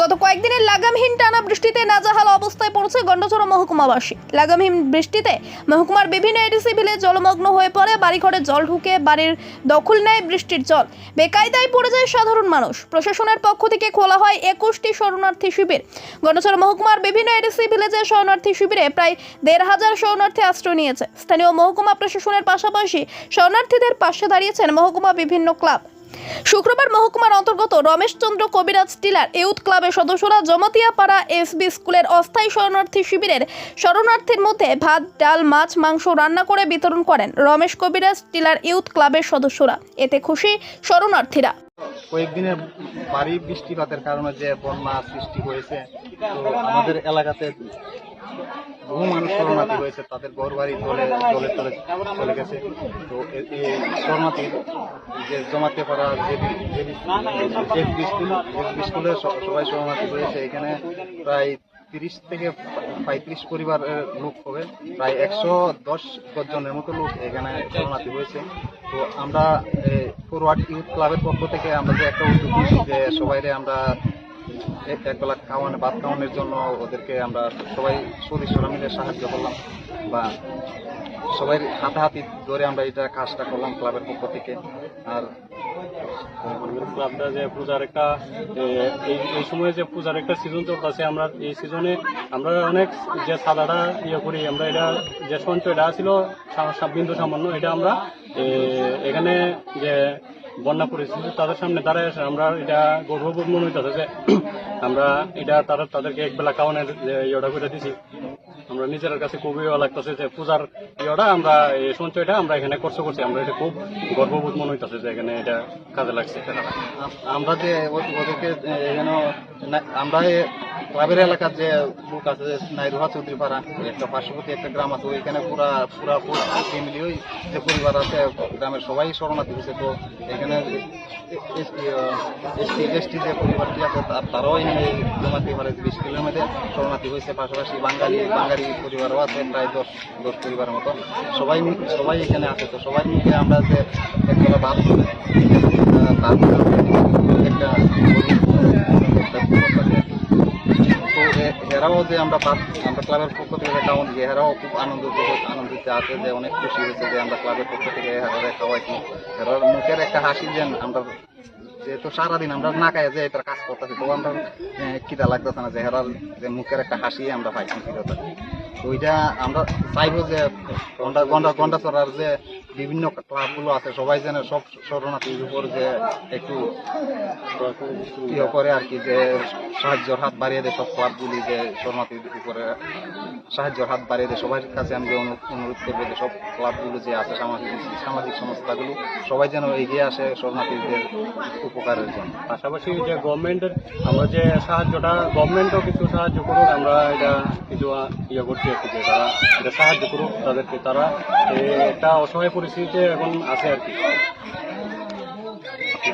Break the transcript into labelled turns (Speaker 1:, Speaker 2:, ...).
Speaker 1: গত কয়েকদিনের লাগামহীন টানা বৃষ্টিতে নাজাহাল অবস্থায় পড়েছে গন্ডচড়া মহকুমাবাসী। লাগামহীন বৃষ্টিতে মহকুমার বিভিন্ন এডিসি ভিলে জলমগ্ন হয়ে পড়ে, বাড়িঘরে জল ঢুকে বাড়ির দখল নেয় বৃষ্টির জল। বেকায়দায় পড়ে যায় সাধারণ মানুষ। প্রশাসনের পক্ষ থেকে খোলা হয় একুশটি শরণার্থী শিবির। গন্ডচড়া মহকুমার বিভিন্ন এডিসি ভিলেজের শরণার্থী শিবিরে প্রায় দেড় হাজার শরণার্থী আশ্রয় নিয়েছে। স্থানীয় মহকুমা প্রশাসনের পাশাপাশি শরণার্থীদের পাশে দাঁড়িয়েছেন মহকুমা বিভিন্ন ক্লাব। শুক্রবার মহকুমার অন্তর্গত রমেশচন্দ্র কবিরাজ টিলার ইউথ ক্লাবের সদস্যরা জমাতিয়াপাড়া এসবি স্কুলের অস্থায়ী শরণার্থী শিবিরের শরণার্থীর মধ্যে ভাত, ডাল, মাছ, মাংস রান্না করে বিতরণ করেন রমেশ কবিরাজ টিলার ইউথ ক্লাবের সদস্যরা। এতে খুশি শরণার্থীরা।
Speaker 2: কয়েকদিনের ভারী বৃষ্টিপাতের কারণে যে বন্যা সৃষ্টি হয়েছে, তো আমাদের এলাকাতে বহু মানুষ শরণার্থী হয়েছে তাদের ঘর বাড়ি জলে জলে চলে চলে গেছে। তো শরণার্থীর যে জমাতে পারা যে স্কুল স্কুলে সবাই শরণার্থী হয়েছে এখানে প্রায় তিরিশ থেকে পঁয়ত্রিশ পরিবারের লোক হবে। প্রায় একশো দশ জনের মতো লোক এখানে শরণার্থী হয়েছে তো আমরা ফরওয়ার্ড ইউথ ক্লাবের পক্ষ থেকে আমরা যে একটা উদ্যোগ নিয়েছি যে সবাইরে আমরা এক বেলা খাওয়ানো, ভাত খাওয়ানোর জন্য ওদেরকে আমরা সবাই সদস্যরা মিলে সাহায্য করলাম বা সবাই হাতাহাতি ধরে আমরা এটা কাজটা করলাম ক্লাবের পক্ষ থেকে। আর
Speaker 3: ক্লাবটা যে পূজার একটা এই সময় যে পূজার একটা সিজন চলতেছে, আমরা এই সিজনে আমরা অনেক যে সাদাটা ইয়ে করি, আমরা এটা যে সঞ্চয়টা ছিল বিন্দু সামান্য, এটা আমরা এখানে যে বন্যা পরিস্থিতি তাদের সামনে দাঁড়ায় আমরা এটা গর্ববোধ মনে হইতেছে যে আমরা এটা তারা তাদেরকে একবেলা খাওয়ানোর ইয়েটা করে দিছি। আমরা নিজের কাছে খুবই ভালো লাগতেছে যে পূজার ইয়েটা আমরা, এই সঞ্চয়টা আমরা এখানে খরচ করছি। আমরা এটা খুব গর্ববোধ মনে হইতেছে যে এখানে এটা কাজে লাগছে।
Speaker 2: আমরা যে ওদেরকে যেন আমরা ক্লাবের এলাকার যে লোক আছে, যে নাইরুহা চৌধুরী পাড়া, একটা পার্শ্ববর্তী একটা গ্রাম আছে, ওইখানে পুরা পুরা ফ্যামিলি ওই যে পরিবার আছে, গ্রামের সবাই শরণার্থী হয়েছে। তো এখানে এসটি এসটি যে পরিবারটি আছে, তার- তারাও এখানে জমাতে পারে বিশ কিলোমিটার শরণার্থী হয়েছে। পাশাপাশি বাঙালি বাঙালি পরিবারও আছে প্রায় দশ দশ পরিবারের মতো, সবাই সবাই এখানে আছে তো সবাই মিলে আমরা যে একটা ভাত একটা এরাও যে আমরা পাঁচ আমরা ক্লাবের পক্ষ থেকে একটা আনন্দ, এরাও খুব আনন্দিত আনন্দিত আছে, যে অনেক খুশি হয়েছে যে আমরা ক্লাবের পক্ষ থেকে খাওয়াইছি এরার মুখের একটা হাসি যেন আমরা যেহেতু সারাদিন আমরা না খাই, যে এটা কাজ করতেছি, তো আমরা কিটা লাগতেছে না যে হেরার যে মুখের একটা হাসি আমরা পাইছি ওইটা আমরা চাইব যে গন্ডা গন্ডা যে বিভিন্ন ক্লাবগুলো আছে, সবাই যেন সব শরণার্থীর উপর যে একটু ইয়ে করে আর কি, যে সাহায্যর হাত বাড়িয়ে দেয় সব ক্লাবগুলি, যে শরণার্থীর উপরে সাহায্যের হাত বাড়িয়ে দেয়। সবার কাছে আমি অনুরোধ করব যে সব ক্লাবগুলো যে আছে, সামাজিক সামাজিক সংস্থাগুলো, সবাই যেন এগিয়ে আসে শরণার্থীদের উপকারের জন্য।
Speaker 3: পাশাপাশি যে গভর্নমেন্টের, আমরা যে সাহায্যটা, গভর্নমেন্টও কিছু সাহায্য করুক, আমরা এটা কিছু ইয়ে করছি। আর কি যে তারা সাহায্য করুক তাদেরকে, তারা একটা অসহায় পরিস্থিতিতে এখন আছে আর কি।